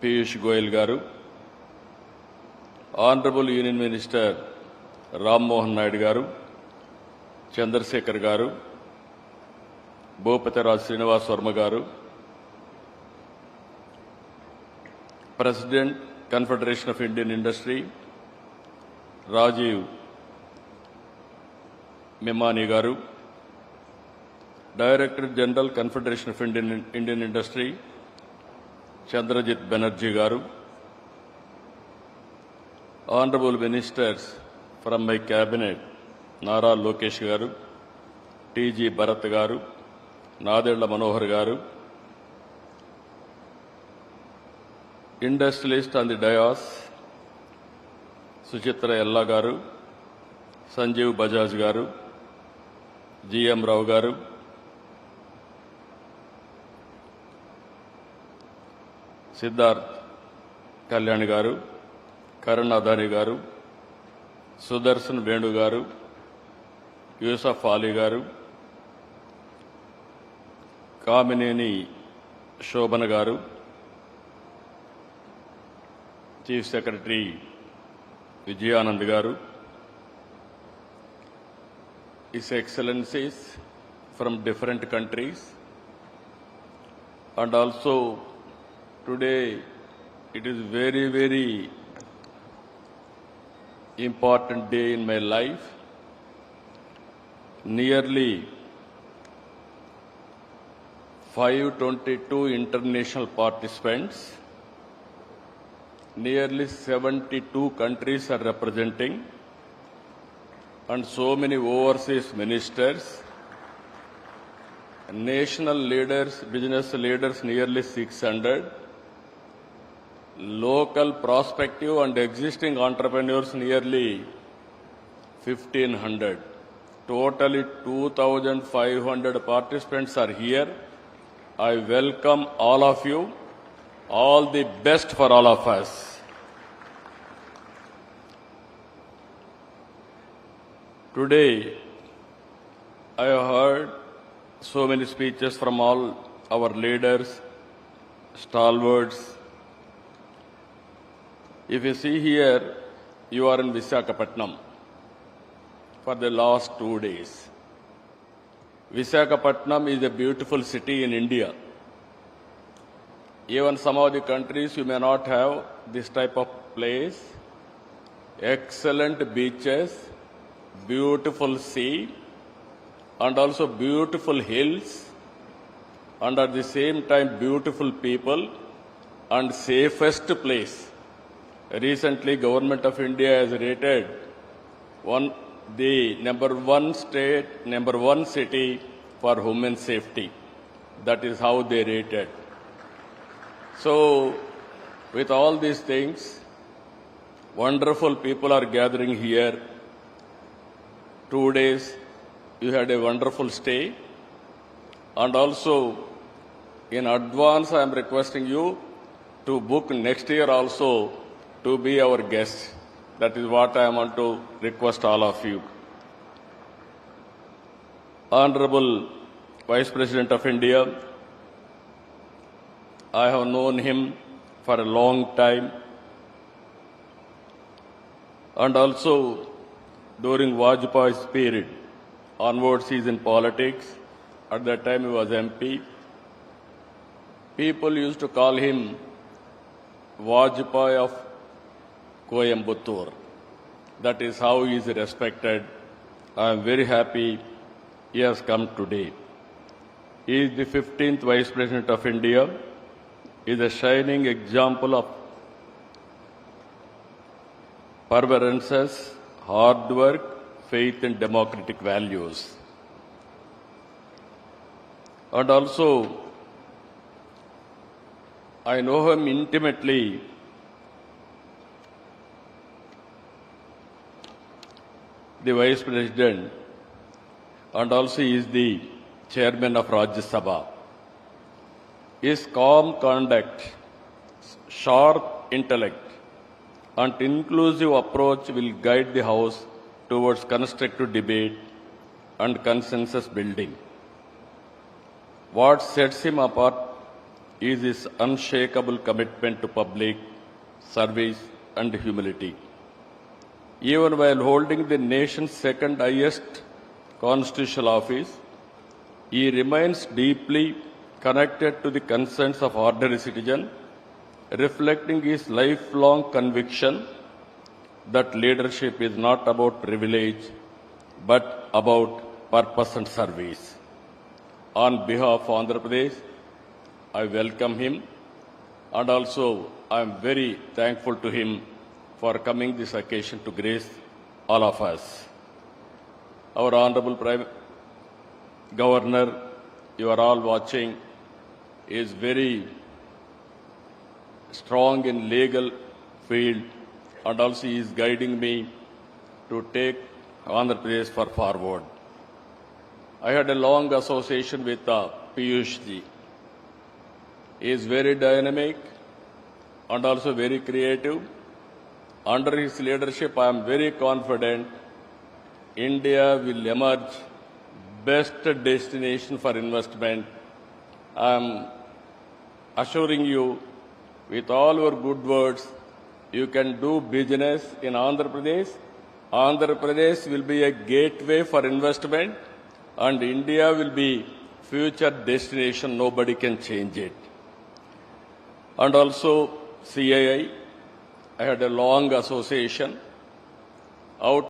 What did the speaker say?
Piyush Goyal garu honourable union minister Rammohan Naidu garu Chandrasekhar garu Bhupathiraju Srinivas Varma garu president confederation of Indian industry Rajiv Memani garu director general confederation of Indian Indian industry Chandrajit Banerjee garu honourable ministers from my cabinet Nara Lokesh garu TG Bharath garu Nadendla Manohar garu industrialist on the dais Suchitra Ella garu Sanjiv Bajaj గారు GM రావు గారు సిద్ధార్థ్ కళ్యాణ్ గారు కరుణ్ అదాని గారు సుదర్శన్ వేణు గారు యూసఫ్ అలీ గారు కామినేని శోభన గారు chief secretary Vijayanand garu is excellencies from different countries and also today it is very very important day in my life. Nearly 522 international participants. Nearly 72 countries are representing. And so many overseas ministers, national leaders, business leaders nearly 600, local prospective and existing entrepreneurs nearly 1500. Totally 2500 participants are here. I welcome all of you. All the best for all of us. Today, I heard so many speeches from all our leaders, stalwarts. If you see here, you are in Visakhapatnam for the last two days. Visakhapatnam is a beautiful city in India. Even some of the countries you may not have this type of place. Excellent beaches, beautiful sea, and also beautiful hills, and at the same time beautiful people and safest place. Recently, Government of India has rated one the number one state, number one city for human safety. That is how they rated. So, with all these things, wonderful people are gathering here. Two days, you had a wonderful stay. And also, in advance, I am requesting you to book next year also to be our guest. That is what I want to request all of you. Honorable Vice President of India, I have known him for a long time. And also during Vajpayee's period, onwards he is in politics. At that time he was MP. People used to call him Vajpayee of Coimbatore. That is how he is respected. I am very happy he has come today. He is the 15th Vice President of India. He is a shining example of perseverance, hard work, faith, and democratic values. And also, I know him intimately the Vice President and also is the Chairman of Rajya Sabha. His calm conduct, sharp intellect and inclusive approach will guide the House towards constructive debate and consensus building. What sets him apart is his unshakable commitment to public service and humility. Even while holding the nation's second highest constitutional office, he remains deeply connected to the concerns of ordinary citizens, reflecting his lifelong conviction that leadership is not about privilege but about purpose and service. On behalf of Andhra Pradesh, I welcome him and also I am very thankful to him for coming this occasion to grace all of us. Our Honorable Prime Governor, you are all watching, is very strong in legal field and also is guiding me to take Andhra Pradesh for forward. I had a long association with uh, Piyush ji. He is very dynamic and also very creative. Under his leadership, I am very confident India will emerge best destination for investment. I am assuring you with all your good words, you can do business in Andhra Pradesh. Andhra Pradesh will be a gateway for investment and India will be future destination. Nobody can change it. And also CII, I had a long association. Out